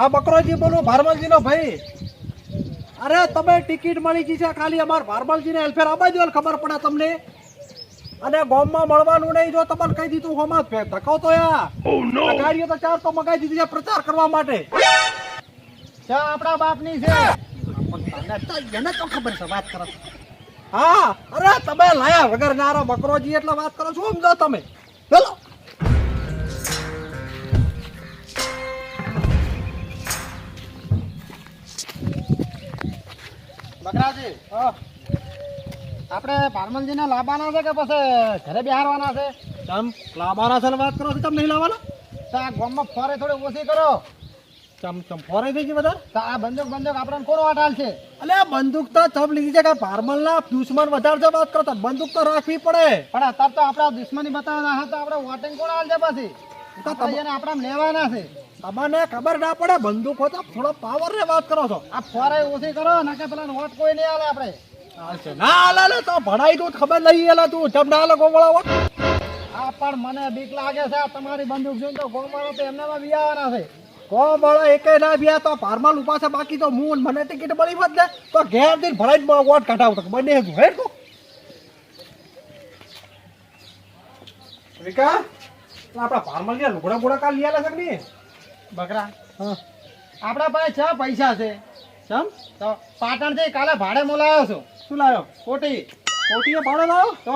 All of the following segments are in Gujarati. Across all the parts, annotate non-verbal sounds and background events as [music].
હા બકરોજી બોલું ભારમલજી નો ભાઈ. અરે તમે ટિકિટ મળી ગઈ છે ખાલી અમાર ભારમલજીને હેલ્ફેર આબાજ ખબર પડે તમને. અને ગોમમાં મળવાનું નહીં જો તમને કહી દીધું હોમાં ફે- ધકાવ તો યા. ગાડીઓ તો ચાર તો મગાવી દીધી છે પ્રચાર કરવા માટે. ચા આપણા બાપની છે. એને તો ખબર છે વાત કરો. હા અરે તમે લાયા વગર નારો બકરોજી એટલે વાત કરો છો સમજો તમે. ચલો. હા. આપણે ભારમલજીને લાવવાના છે કે પછી ઘરે બિહારવાના છે? ચમ લાવવાના છે વાત કરો છો તમે નહીં લાવવાના? તો આ ગામમાં ફરે થોડી ઓછી કરો. ચમ ચમ ફોરે થઈ ગઈ બધા તો આ બંદૂક બંદૂક આપણને કોનો અટાલ છે? અલે બંદૂક તો ચમ લીધી છે કે ભારમલના દુશ્મન વધારે છે વાત કરો તો બંદૂક તો રાખવી પડે. પણ અત્યારે તો આપણા દુશ્મની બતાવવાના હા તો આપણે વોટિંગ કોણ હાલ છે પછી? આપણા લેવાના છે. તમને ખબર ના પડે બંદૂક તો થોડો પાવર ને વાત કરો છો. આ ફોરે ઓછી કરો નકે પેલા વોટ કોઈ નહીં આલે આપણે. ના આલે લે તો ભણાઈ તું ખબર નહીં એલા તું જમ ના લગો વળાવો આ પણ મને બીક લાગે છે તમારી બંદૂક જોઈને તો ગોમળો તો બી બિયાવાના છે. ગોમળો એકે ના બિયા તો ફાર્મલ છે બાકી તો હું મને ટિકિટ મળી હોત ને તો ઘેર દિન ભણાઈ વોટ કઢાવતો બને હેતું હેડ તું. વિકા આપણા ફાર્મલ ગયા લુગડા બુડા કાલ લઈ આલે છે કે નહીં? બકરા? હા. આપણા પાસે છ પૈસા છે. ચમ? તો પાટણથી કાલે ભાડે મોલાયો છું. શું લાવ્યો કોટી. કોટીએ ભાડે લાવ્યો તો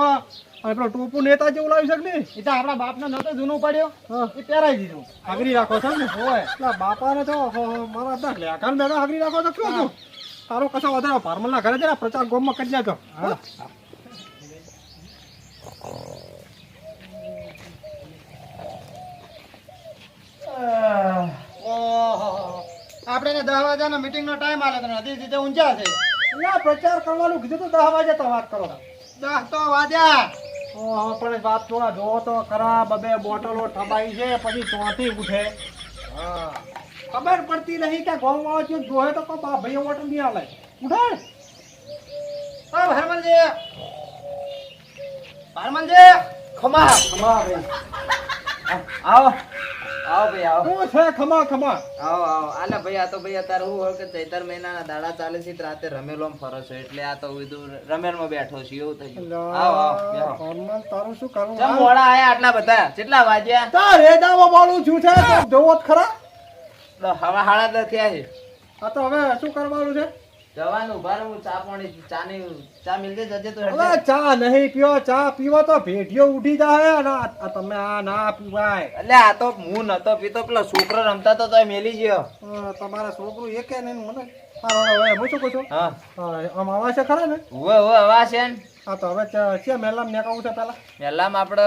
પેલો ટોપુ નેતા જેવું લાવી શકે કે એ તો આપણા બાપને નતો જૂનું પડ્યો. એ પહેરાઈ દીધું. હાગરી રાખો છો ને? હોય. પેલા બાપાને તો મારા બધા લેખાન ભેગા હાગરી રાખો તો શું તું તારો કશો વધારે ફાર્મલના ઘરે જરા પ્રચાર ગોમમાં કરી લેજો હા. આપણે ને દસ વાગ્યાનો મીટિંગનો ટાઈમ આલે તો હજી રીતે ઊંચા છે. ના પ્રચાર કરવાનું કીધું તો દસ વાગે તો વાત કરો. દસ તો વાગ્યા. ઓહો, પણ બાપ થોડા જોવો તો ખરા. બબે બોટલો ઠબાઈ છે પછી ચોથી ઉઠે. ખબર પડતી નહીં કે ગોમ વાળો છે જોહે તો કો બા ભાઈ વોટ નહીં આલે. ઉઠાડ. હા ભરમલજી ભરમલજી ખમા. ખમા ભાઈ આવો આવો ભાઈ આવો. શું છે? ખમા ખમા આવો આવો. આલે ભાઈ આ તો ભાઈ અત્યારે હું હોય કે ચૈતર મહિનાના દાડા ચાલે છે રાતે રમેલો ફરો છો એટલે આ તો કીધું રમેલમાં બેઠો છું એવું થયું આવો આવો. તારું શું કરવું? ચમ મોડા આયા આટલા બધા? કેટલા વાગ્યા? તો રેડામાં બોલું છું છે જોવો ખરા. હવે હાડા થયા છે આ તો હવે શું કરવાનું છે? જવાનું હું ચા પાણી ચા ચા મિલ જજે તો હેડજે. ચા નહીં પીવો ચા પીવો તો ભેટીઓ ઉઠી જાય અને આ તમે આ ના પીવાય. એટલે આ તો હું નતો પીતો પેલો છોકરો રમતા તો તોય મેલી ગયો. તમારા છોકરું એકે નહીં મને હા, હું શું કહું છું? હા. હા, આમ આવા છે ખરા ને? હવા છે ને. હા તો હવે છે મેલામ નેકાવું છે પેલા પહેલામાં આપડે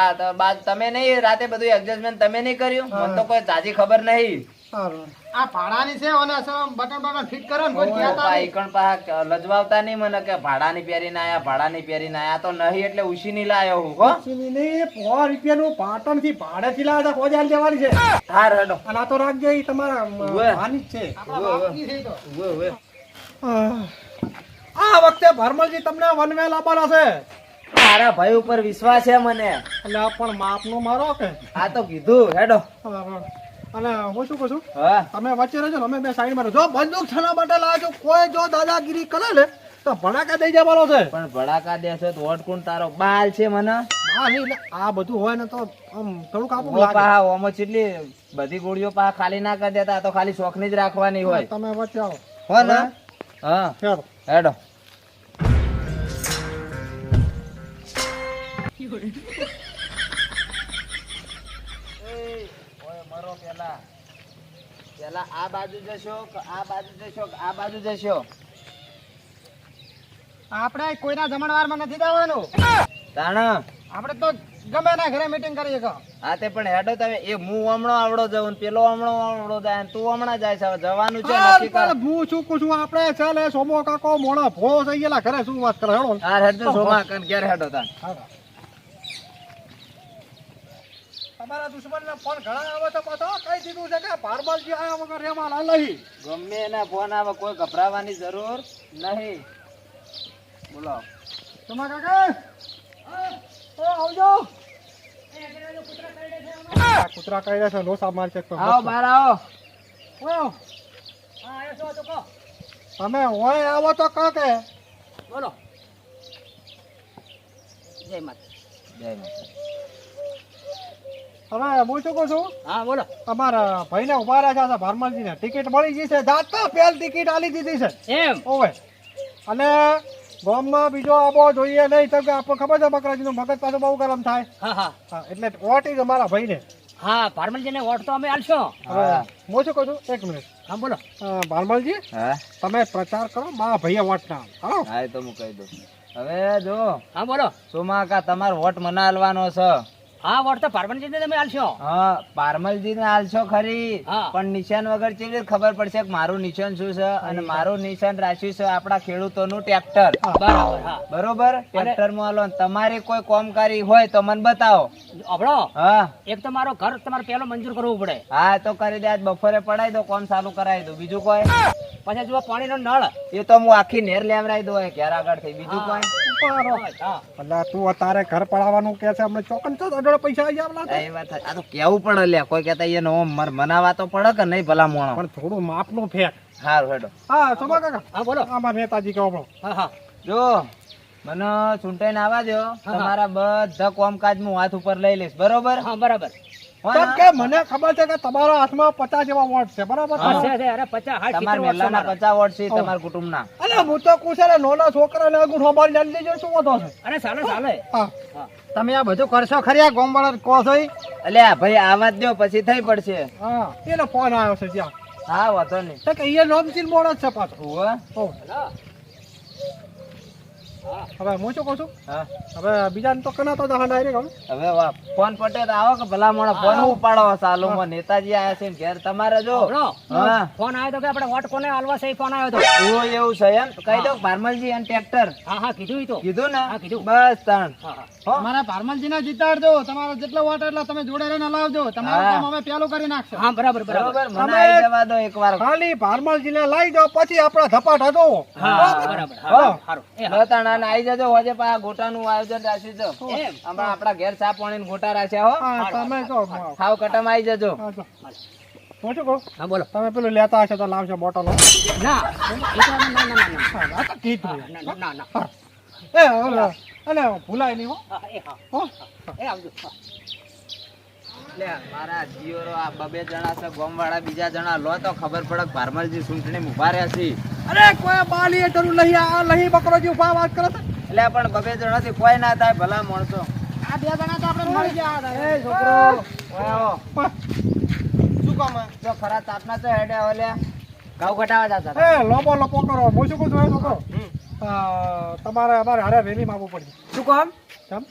આ તો તમે નહીં રાતે બધું એડજસ્ટમેન્ટ તમે નહીં કર્યું? મને તો કોઈ તાજી ખબર નહીં. આ ભાડાની છે અને બટન બટન ફિટ કરે ને કોઈ કહેતા નહીં. ઈકણ પા લજવાવતા નહીં મને કે ભાડાની પહેરીને આયા ભાડાની પહેરીને આયા તો નહીં એટલે ઉશી નહીં લાયો હું હો. લક્ષ્મી ની સો પાટણથી ભાડે થી લાવ્યા હતા કોજાલ દેવાની છે. હાર હેડો. અને આ તો રાખજો એ તમારા જ છે. આ વખતે ભરમલજી તમને વનવે આપવાના છે. મારા ભાઈ ઉપર વિશ્વાસ છે મને. એટલે પણ માપનો મારો કે? આ તો કીધું હેડો. અને હું શું કહું છું? હા. તમે વચ્ચે રહેજો અમે બે સાઈડમાં જો બંદૂક છના માટે લાવજો કોઈ જો દાદાગીરી કરે ને તો ભડાકા દઈ જવાનો છે. પણ ભડાકા છે તો વોટ કોણ તારો બાલ છે મને. હા નહીં આ બધું હોય ને તો આમ થોડુંક આપું ઓ લાગે. પા ઓમો ચેટલી બધી ગોળીઓ પા ખાલી ના કરી દેતા તો ખાલી શોખની જ રાખવાની હોય. તમે વચ્ચે આવો. હો ને? હા? ચાલો હેડો. [laughs] મરો પેલા પેલા આ બાજુ જશો કે આ બાજુ જશો કે આ બાજુ જશો? આપણે કોઈના જમણવારમાં નથી જવાનું. તાણ? આપણે તો ગમે ના ઘરે મીટિંગ કરીએ કહો. હા તે પણ હેડો તમે. એ હું હમણો આવડો જાઉં પેલો હમણો આવડો જાય ને તું હમણાં જાય છે. જવાનું છે નક્કી કર. હું કહું છું? આપણે ચાલે સોમો કાકો મોણા ભો થઈ ગયેલા ઘરે શું વાત કરે? હેડો. હા હેડો સોમા કન ઘેર હેડો તાન તમારા દુશ્મન ના ફોન ઘણા આવે તો પાછો કઈ દીધું છે કે ભારમલજી આવ્યા વગર રેમાં લાલ નહીં. ગમે એના ફોન આવે કોઈ ગભરાવાની જરૂર નહીં. બોલો. તમારા કાકા? આવજો. આ કૂતરા કઈ રહ્યા છે માર છે તો આવો બહાર આવો. તમે હોય આવો તો કહો કે. બોલો. જય માતા જય માતા. હવે શું કહું છું? હા બોલો. તમારા ભાઈને ઊભા રહ્યા છે ભારમલજીને. ટિકિટ મળી ગઈ છે. જાતા પેલ ટિકિટ આલી દીધી છે. એમ? ઓવે. અને ગામમાં બીજો આવો જોઈએ નહીં તો કે આપણને ખબર છે બકરાજીનું? મગજ પાછો બહુ ગરમ થાય. હા હા. હા એટલે વોટ જ અમારા ભાઈને. હા ભારમલજીને વોટ તો અમે આલશો. હા. શું કહું છું એક મિનિટ. હા બોલો. ભારમલજી હા? તમે પ્રચાર કરો મારા ભાઈએ વોટ ના આલો હા એ તો હું કહી દઉં. હવે જો હા બોલો. સોમા કા તમારો વોટ મને આલવાનો છે? હા વોટ તો ભારમલજીને તમે આલશો. હા પારમલજી ને આલશો ખરી. પણ નિશાન વગર કેવી ખબર પડશે કે મારું નિશાન શું છે અને મારું નિશાન રાખ્યું છે આપણા ખેડૂતોનું ટ્રેક્ટર? બરાબર બરોબર? ટ્રેક્ટરમાં આલો તમારે કોઈ કોમકારી હોય તો મને બતાવો. અભળો. હા. એક તો મારો ઘર તમારે પેલો મંજૂર કરવું પડે. હા તો કરી દે. આજ બપોરે પડાઈ દો કોમ ચાલુ કરાવી દો. બીજું કોઈ? પછી જુઓ પાણીનો નળ. એ તો હું આખી નેર લેવરાઈ દો ઘેર આગળ થઈ. બીજું કોઈ? હા એટલે તું ઘર પડાવવાનું કે છે? અમને ચોકન તો અઢળો પૈસા આવી આવલા એ વાત આ તો કેવું પડે લે કોઈ કહેતા એને ઓમ મર મનાવા તો પડે કે નહીં ભલા મોણો? પણ થોડું માપનું ફેર. હારું હેડો. હા સોમા કાકા. હા બોલો. અમારા નેતાજી કહો આપણો હા હા. જો મને ચૂંટાઈને આવવા દો તમારા બધા કોમકાજ હું હાથ ઉપર લઈ લઈશ. બરોબર? હા બરાબર. કે મને ખબર છે કે તમારા હાથમાં પચાસ જેવા વોટ છે બરાબર? તમારા. પચાસ વોટ છે તમારા કુટુંબના. અરે હું તો કુછ નોના છોકરા લઈ લેજો શું વાંધો છે અરે ચાલે ચાલે તમે આ બધું કરશો ખરી આ ગોમ વાળા કહો છો એટલે ભાઈ આવા જ દો પછી થઈ પડશે. હા એનો ફોન આવ્યો છે ત્યાં. હા વાંધો નહીં. તો કે એ નોમચીન મોડ જ છે પાછો. હવે હું શું કહું છું? હા. હવે બીજાને તો કના તો દહા ડાયરેક્ટ હવે. હવે ફોન પટે તો આવો કે ભલા મોણો ફોન ઉપાડો સાલો માં નેતાજી આયા છે ને ઘેર. તમારે જો. ફોન આવ્યો તો કે આપણે વોટ કોને આલવા છે ફોન આવ્યો તો. એવું એવું છે એમ. કહી દો ભારમલજી અને ટ્રેક્ટર. હા હા કીધું તો. કીધું ને? હા, કીધું. બસ ત્રણ હા. તમારા ભારમલજી ને જીતાડજો તમારો જેટલો વોટ એટલો તમે જોડે રહીને લાવજો તમારું કામ અમે પેલું કરી નાખશો હા બરાબર બરાબર મને જવા દો એકવાર ખાલી ભારમલજીને લાવી દો પછી આપણા ધપાટ હતો હા બરાબર સારું એ હા. બસ આવી જજો હોજે પા ગોટાનું આયોજન રાખ્યું છે એમ? હમણાં આપણા ઘેર ચા પાણી ને ગોટા રાખ્યા હો હા તમે તો ખાવ કટમ આવી જજો બોલો તમે પેલું લેતા હશો તો લાવશો બોટલો ના ના ના ના ના ના હા, આ તો કીધું ના ના ના અને ભૂલાય નહીં હો. હા, એ હો. એ આવજો. એટલે લે મારા જીઓરો આ બબે જણા છે ગોમવાળા બીજા જણા. લો તો ખબર પડે કે ભારમલજી ચૂંટણી ઊભા રહ્યા છે. અરે કોઈ બાલી એટલું લહી આ લહી બકરો જે ઊભા વાત કરો છે? એટલે પણ બબે જણાથી કોઈ ના થાય ભલા માણસો. આ બે જણા તો આપણે મળી ગયા હતા. એ છોકરો. શું કામ હે? જો ખરા તાપના તો હેડે ઓલ્યા ઘઉં ઘટાવા જતા. એ લોપો લોપો કરો. હું શું કહું છું છોકરો તમારે અમારે હારે રેલી માં આવવું પડશે. શું કામ? કેમ?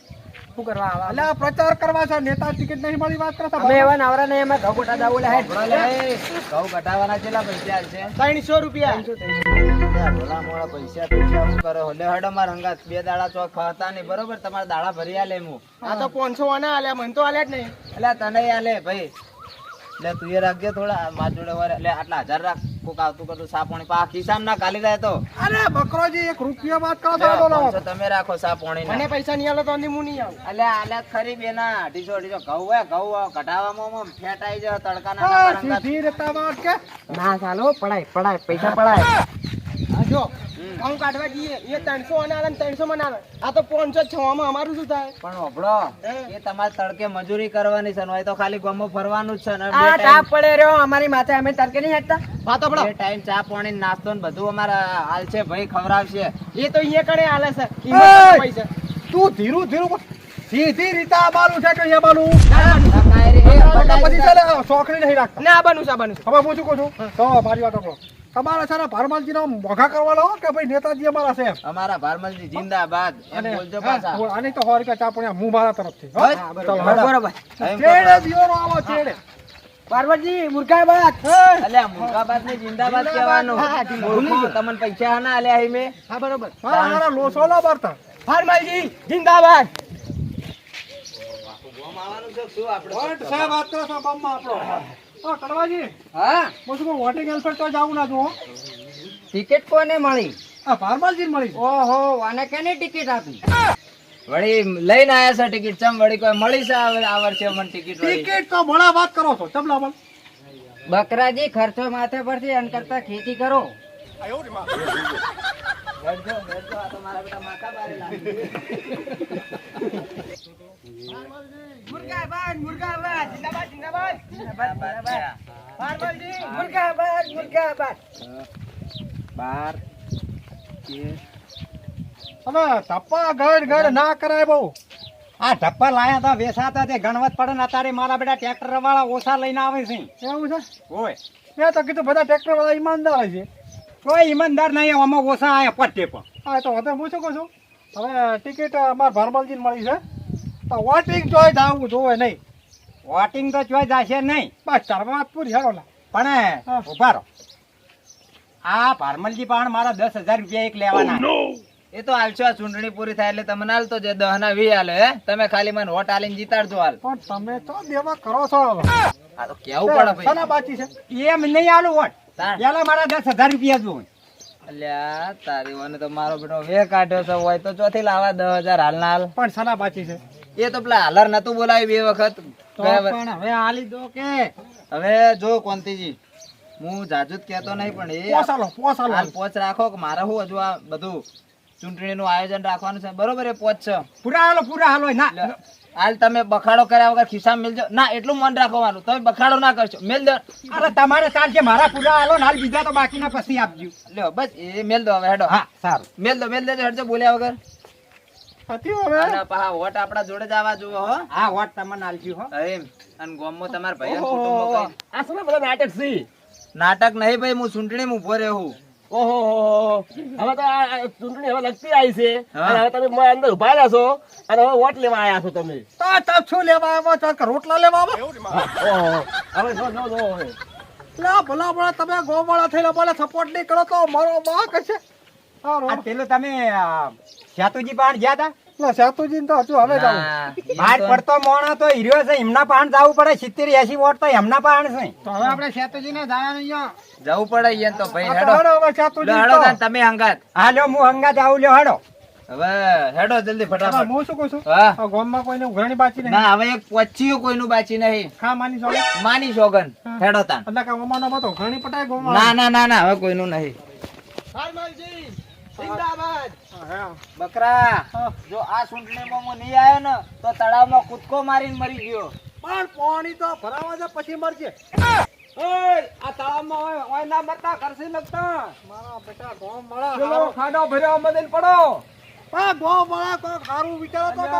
શું કરવા આવા? એટલે પ્રચાર કરવા છે નેતા ટિકિટ નહીં મળી વાત કરતા અમે એવા નવરા નહીં એમાં ઘઉં ગોટા જાવું લે. હેડ. ભલા લે, ઘઉં ઘટાવાના કેટલા પૈસા છે? ત્રણસો રૂપિયા. ભોલા મોડા પૈસા પૈસા શું કરો? લે હેડો મારા હંગાત બે દાડા ચોક ખાતા નહીં બરોબર? તમારા દાડા ભરી આલે હું. આ તો પોનસો આના આલ્યા મને તો આલ્યા જ નહીં. એટલે તને આલે ભાઈ. લે તું એ રાખજે થોડા માર જોડે વરે. લે આટલા હજાર રાખ. કોક આવતું કરતું સાપોણી પા ખિસ્સામાં ના કાલી જાય તો. અરે બકરોજી એક રૂપિયા વાત કરો તો બોલો તમે રાખો સાપોણી મને પૈસા નહીં આલો તો હું નહીં આવું. અલ્યા આલે ખરી બેના. અઢીસો અઢીસો. ઘઉં હે ઘઉં કઢાવામાં આમ ફેટ આઈ જાય તડકાના સીધી રતા વાત કે? ના ચાલો પડાય પડાય પૈસા પડાય. જો. ઘઉં કાઢવા જઈએ એ ત્રણસો આના આલે ત્રણસો મને આલે આ તો પાંચસો છવામાં અમારું શું થાય પણ હોભળો એ તમારે તડકે મજૂરી કરવાની છે ને તો ખાલી ગામમાં ફરવાનું જ છે ને આ તાપ પડે રહ્યો અમારી માથે અમે તડકે નહીં હેઠતા વાતો બે ટાઈમ ચા પાણી નાસ્તો ને બધું અમારા હાલ છે ભાઈ ખવડાવશે એ તો અહીંયા કણે હાલે છે! તું ધીરું ધીરું. સીધી રીતે આ બાલું છે કે અહીંયા બાલું એ પછી ને નહીં રાખતા ના બનું છે બનું હવે હું શું કહું છું તો મારી વાત સાંભળો. તમારે છે ને ભારમલજીનો મોઘા કરવાનો કે ભાઈ નેતાજી અમારા છે અમારા ભારમલજી જિંદાબાદ એમ અને બોલજો પાછા. આની તો સો કે ચા હું મારા તરફથી હો? બરોબર. ચેડે દિયોરો આવો ચેડે. પાર્વતજી મુર્ખાબાદ. અલ્યા મુર્ખાબાદ ને જિંદાબાદ. કહેવાનું તમને પૈસા ના આલ્યા હી મે. હા બરોબર. મારા લોસો ના મારતા ફાર્માજી જિંદાબાદ. સાહેબ આ તો છો આપણો. હા, કડવાજી. હા? હું શું વોટિંગ એલ્ફેટ તો જાવું ના જુઓ ટિકિટ કોને મળી? આ ભારમલજી મળી ઓહો આને કેની ટિકિટ આપી? વળી લઈને આયા છે ટિકિટ ચમ વળી કોઈ મળી છે આ વર્ષે મને ટિકિટ ટિકિટ તો ભણા વાત કરો છો ચમલા બોલ બકરાજી ખર્ચો માથે પરથી એન કરતા ખેતી કરો. હેડજો, હેડજો, આ તો મારા બેટા માથા ભારે લાગે. મુર્ગાબાદ મુર્ગાબાદ. જિંદાબાદ જિંદાબાદ. બરાબર. ફાર્મરજી મુર્ગાબાદ મુર્ગાબાદ. બાર હવે ટપ્પા ગડ ગડ ના કરાય બહુ. આ ઢપ્પા લાયા હતા વેસાતા તે ગણવત પડે ને અત્યારે મારા બેટા ટ્રેક્ટર વાળા ઓછા લઈને આવે છે. એવું છે? ઓય. મેં તો કીધું બધા ટ્રેક્ટર વાળા ઈમાનદાર છે. કોઈ ઈમાનદાર નહીં આમાં ઓછા આયા પટ્ટે પણ હા તો હું શું કહું છું? હવે ટિકિટ અમારા ભારમલજીને મળી છે. તો વોટિંગ જોઈ જાવું જોવે નહીં. વોટિંગ તો ચોઈ જશે નહીં. બસ ચાર વાત પૂરી હેડો પણ ઊભા રહો. આ ભારમલજી પણ મારા દસ હજાર રૂપિયા એક લેવાના. એ તો હાલશો આ ચૂંટણી પૂરી થાય એટલે તમને હાલતો જે દહ ના વી હાલે હે? તમે ખાલી મને વોટ આલીને જીતાડજો હાલ. પણ તમે તો દેવા કરો છો આ તો કેવું પડે ભાઈ? બાકી છે? એમ નહીં આલું વોટ. પેલા મારા દસ હજાર રૂપિયા જોવે અલ્યા તારી મને તો મારો બેટો વે કાઢ્યો છે હોય તો ચોથી લાવા દસ હજાર હાલ ના હાલ. પણ શાના બાકી છે. એ તો પેલા હાલર નતું બોલાવી બે વખત. તો ગયા વર- પણ હવે આલી દો કે. હવે જો કોંતીજી હું જાજુ જ કહેતો નહીં પણ એ પોસાલો પોસાલો. હાલ પોચ રાખો કે મારે હું હજુ આ બધું ચૂંટણીનું આયોજન રાખવાનું છે. બરોબર એ પોચ છે. પૂરા હાલો પૂરા હાલો. ના હાલ તમે બખાડો કર્યા વગર ખિસ્સા મેલજો ના એટલું મન રાખવાનું. તમે બખાડો ના કરશો. મેલ દો. અરે તમારે ચાલશે મારા પૂરા આલો હાલ બીજા તો બાકીના પછી આપજો. લ્યો બસ એ મેલ દો હવે હેડો. હા સારું. મેલ દો મેલ દેજો હેડજો બોલ્યા વગર. નાટક નહીં ભાઈ હું ચૂંટણી ઊભો રહ્યો હું. ઓહો હવે તો ચૂંટણી હવે લગતી આવી છે. અને હવે તમે મોય અંદર ઊભા રહ્યા છો. અને હવે વોટ લેવા આવ્યા છો તમે? તો તો શું લેવા આવ્યા છો રોટલા લેવા આવ્યા ઓહો હવે જો જો જો હવે. લા ભલા ભલા તમે ગોવાળા થઈને બોલે સપોર્ટ નહીં કરો તો મારો બાક છે પેલું તમે સેતુજી પાણ ગયા તા લા સેતુજી તો હતું હવે જાવ ના, તો- પડતો મોણો તો હીરો છે એમના પાણ જવું પડે સિત્તેર એસી વોટ તો એમના પાણ છે. તો હવે આપણે સેતુજી ને જવાનું અહીંયા. જવું પડે અહીંયા તો ભાઈ હેડો. હેડો હવે સેતુજી હેડો તમે અંગાત હા લ્યો હું અંગાત આવું લ્યો હેડો. હવે હેડો જલ્દી ફટાફટ. હું શું કહું છું? હા. આ ગામમાં કોઈને ઉઘરાણી બાચી નહીં. ના હવે એક પચ્ચીયું કોઈનું બાચી નહીં. ખા માની સોગન માની સોગન હેડો તાન. એટલે કે અમાનો મતો ઉઘરાણી પટાય ના ના ના ના હવે કોઈનું નહીં. હા બકરા જો આ ચૂંટણીમાં હું નહીં આવ્યો ને તો તળાવમાં કૂદકો મારીને મરી ગયો. પણ પાણી તો ભરાવા છે પછી મરશે. આ તળાવમાં હોય હોય ના મરતા કરશે લગતા. મારા બેટા ગામ વાળા ખાડો ભર્યો મદન પડો. આ ગામ વાળા કોઈ સારું વિચારો તો.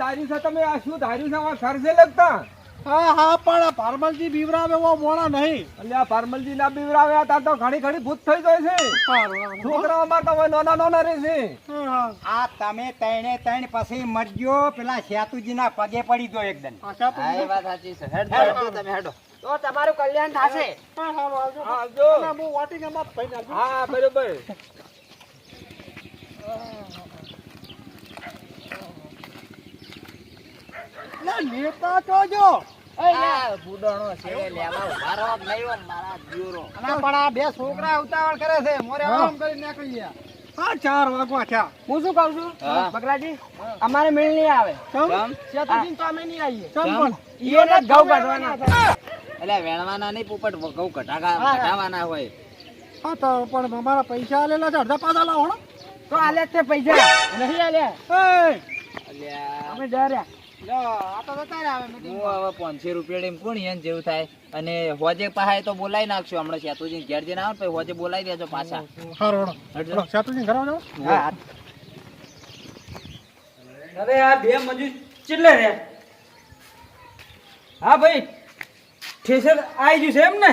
તારી સાથે તમે આ શું ધાર્યું છે? આ લગતા. હા હા પણ ભારમલજી બીવરાવે એવો મોણા નહીં. અલ્યા પારમલજી ના બીવરાવે આ તો ઘણી ઘણી ભૂત થઈ ગઈ છે. સારું છોકરાઓ અમાર તો હવે નોના નોના રહેશે હા, હા. આ તમે ત્રણે ત્રણ પછી મરજો પેલા સેતુજી ના પગે પડી દો એકદમ. આ સેતુજી હા એ વાત સાચી છે. હેડો હેડો. તમે હેડો. તો તમારું કલ્યાણ થશે. હા બરોબર લે, નેતા તો જો. આ બુડણો છે લેવા ઊભા રહો કે નહીં હો, મારા દિયોરો. અને પણ આ બે છોકરા ઉતાવળ કરે છે મોરે આમ કરી નીકળી ગયા. હા, ચાર વાગવા થયા. હું શું કહું છું? બકરાજી અમારે મેળ નહીં આવે. ચમ? તો અમે નહીં આવીએ. ચમ ચમ? પણ? ઈયોને ઘઉં કાઢવાના એટલે વેણવાના નહીં પોપટ ઘઉં કટાકા કટાવાના હોય. હા, તો પણ અમારા પૈસા આલેલા છે અડધા પાછા લાવો તો આલે તે પૈસા. નહીં અલ્યા. અમે ડર્યા. પાંચસો રૂપિયા કોણ એમ જેવું થાય? અને હોજે પાસે તો બોલાવી નાખશું હમણાં સેતુજી ઘેર જઈને આવે ને પછી હોજે બોલાવી દેજો પાછા. સેતુજી ઘરે અરે આ બે મજૂર કેટલે રે હા ભાઈ ઠેસર આવી ગયું છે એમ ને?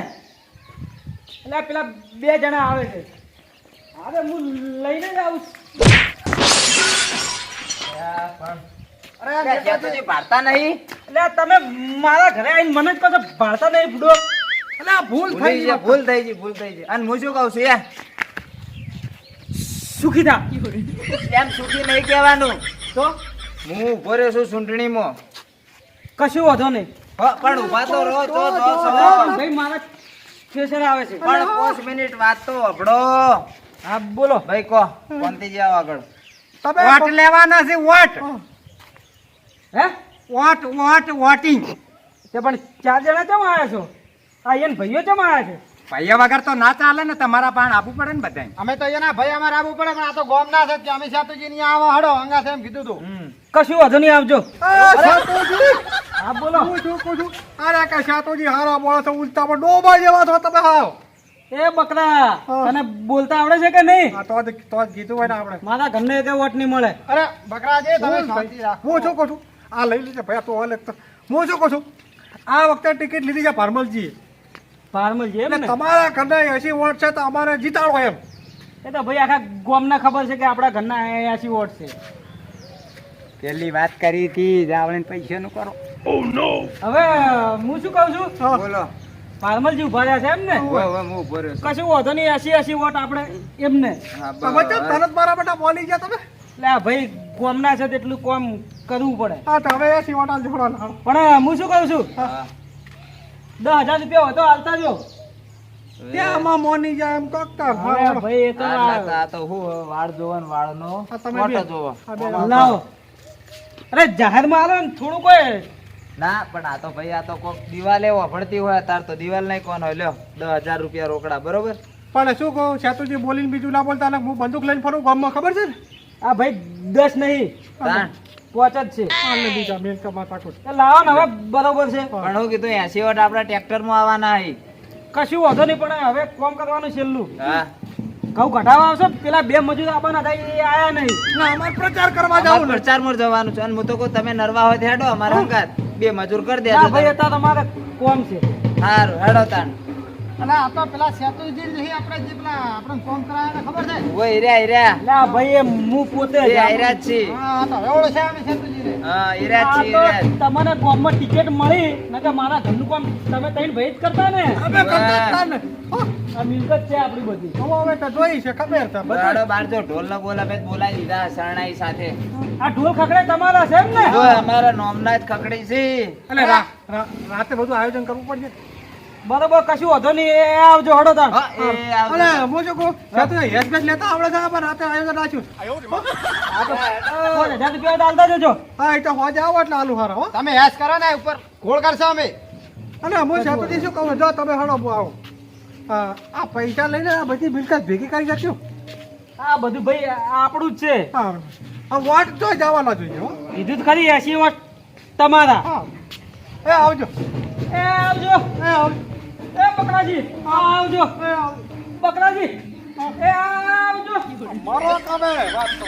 એટલે આ પેલા બે જણા આવે છે. હા હું લઈને જ આવું છું. અરે આ ત્યાં સેતુજી ભારતા નહીં? એટલે તમે મારા ઘરે આવીને મને જ કહો છો નહીં બુડો એટલે ભૂલ ભૂલ થઈ થઈ છે ભૂલ થઈ ગઈ ભૂલ થઈ ગઈ. અને હું શું કહું છું યાર સુખી થા એમ સુખી નહીં કહેવાનું? તો? હું ઊભો રહ્યો છું ચૂંટણીમાં. કશું વાંધો નહીં. પણ ઊભા તો રહો તો તો જો, સવો. જો, ભાઈ મારા ઠેસર આવે છે. પણ પાંચ મિનિટ વાત તો હભળો હા બોલો. ભાઈ કહો કોનથી જાવ આગળ? તમે વોટ લેવાના છે વોટ. હે? વોટ વોટ વોટિંગ તે પણ ચાર જણા કેમ આવ્યા છો? આ એને ભાઈઓ કેમ આવ્યા છે? ભાઈઓ વગર તો ના ચાલે ને તમારા પાન આપવું પડે ને બધા અમે તો એના ભાઈ અમારે આવવું પડે પણ આ તો ગોમ ના છે કે અમે સાતુજી ની આવા હડો અંગા છે એમ કીધું તું. કશું વાંધો નહીં આવજો. હા બોલો. હું શું કહું છું અરે કે સાતુજી હારા બોલો તો ઉલટા પણ ડોબા જેવા છો તમે હાવ. એ બકરા. તને બોલતા આવડે છે કે નહીં? તો જ- તો કીધું હોય ને આપણે. મારા ઘરને એક વોટ નહીં મળે. અરે બકરાજી તમે હું શાંતિ રાખો. હું શું કહું છું આ લઈ લીધે ભાઈ આ તો અલગ તો. હું શું કહું છું? આ વખતે ટિકિટ લીધી છે ભારમલજી ફાર્મર એમ ને? તમારા ઘરના એસી વોટ છે તો અમારે જીતાડો એમ. એ તો ભાઈ આખા ગામને ખબર છે કે આપણા ઘરના એસી વોટ છે. પેલી વાત કરી હતી જાવણે પૈસાનું કરો. હવે હું શું કહું છું. બોલો. ઊભા રહ્યા છે એમ ને? હવે હવે હું ઊભો રહ્યો છું. કશું વાંધો નહીં એસી એસી વોટ આપણે એમને. તરત મારા બેટા બોલી ગયા તમે. એટલે આ ભાઈ ગામના છે તેટલું કામ કરવું પડે. હા તમે પણ હું શું કહું છું? દસ હજાર રૂપિયા હોય તો હાલતા જો. ત્યાં આમાં મોની જાય એમ કોકતા ભાઈ એ તો આ તો હું વાળ જોવો વાળનો. તમે જોવો. લાવો. અરે જાહેરમાં આલો ને થોડું કોઈ. ના પણ આ તો ભાઈ આ તો કોક દિવાલે વફડતી હોય તાર તો દિવાલ નહીં કોણ હોય. લ્યો દસ હજાર રૂપિયા રોકડા બરોબર? પણ શું કહું સેતુજી બોલીને બીજું ના બોલતા હું બંદૂક લઈને ફરું ગામમાં ખબર છે ને? આ ભાઈ દસ નહીં. પોચ જ છે. આલે બીજા મેન કમા તાકું એ લાવો ને હવે બરોબર છે. પણ હું કીધું એસી વોટ ટ્રેક્ટરમાં આવવાના કશું વાંધો નહીં પણ હવે કોમ કરવાનું છેલ્લું. હા. ઘઉં ઘટાવા આવશો પેલા બે મજૂર આપવાના હતા એ આયા નહીં. ના અમારે પ્રચાર કરવા જવું ને પ્રચારમાં જવાનું છે અને હું તો કહું તમે નરવા હોય તો હેડો અમારા હંગાત બે મજૂર કરી ના દેજો ભાઈ તમે. તમારે કોમ છે. હારું હેડો તાણ. અને આ તો પેલા સેતુજી નહીં આપણે જે પેલા આપણે ફોન કરાયા ખબર છે? ઓય હીર્યા હીર્યા એટલે ભાઈ એ હું પોતે જ આયરા છે હા તો હવે ઓળખે અમે સેતુજી ને હા હીર્યા છે આ હીર્યા જ. તો તમને ગામમાં ટિકિટ મળી નકર મારા ઘરનું કામ તમે ત્રણ ભાઈ જ કરતા ને. અમે કરતા ને. આ મિલકત છે આપણી બધી. તો હવે તો જોઈ છે ખબર છે બધું બાર જો ઢોલ ના બોલા બે બોલાવી દીધા શરણાઈ સાથે. આ ઢોલ ખખડે તમારા છે એમ ને? અમારા નોમના જ ખકડી છે. એટલે રાતે બધું આયોજન કરવું પડશે. બરોબર કશું વાંધો નહીં. એ આવજો હડો તાર હા, એ આવજો. અને હું જો કહું? સેતુજી હેસ બેસ લેતા આવડે છે પણ રાતે આયોજન રાખ્યું. પાંચ હજાર રૂપિયા ડાલતા જજો હા એ તો હોજે આવો એટલે આલુ હારો હો. તમે હેસ કરો ને ઉપર. ગોળ કરશો અમે. અને હું સેતુજી શું કહું? જો તમે હડો બહુ આવો. હા, આ પૈસા લઈને આ બધી મિલકત ભેગી કરી શકશો આ બધું ભાઈ આપણું જ છે. હા આ વોટ તો જવાના જોઈએ હો. કીધું જ ખરી એસી વોટ તમારા. હા. એ આવજો. એ આવજો. એ આવજો. એ બકરાજી આવજો. બકરાજી એ આવજો. મરો તમે વાત તો.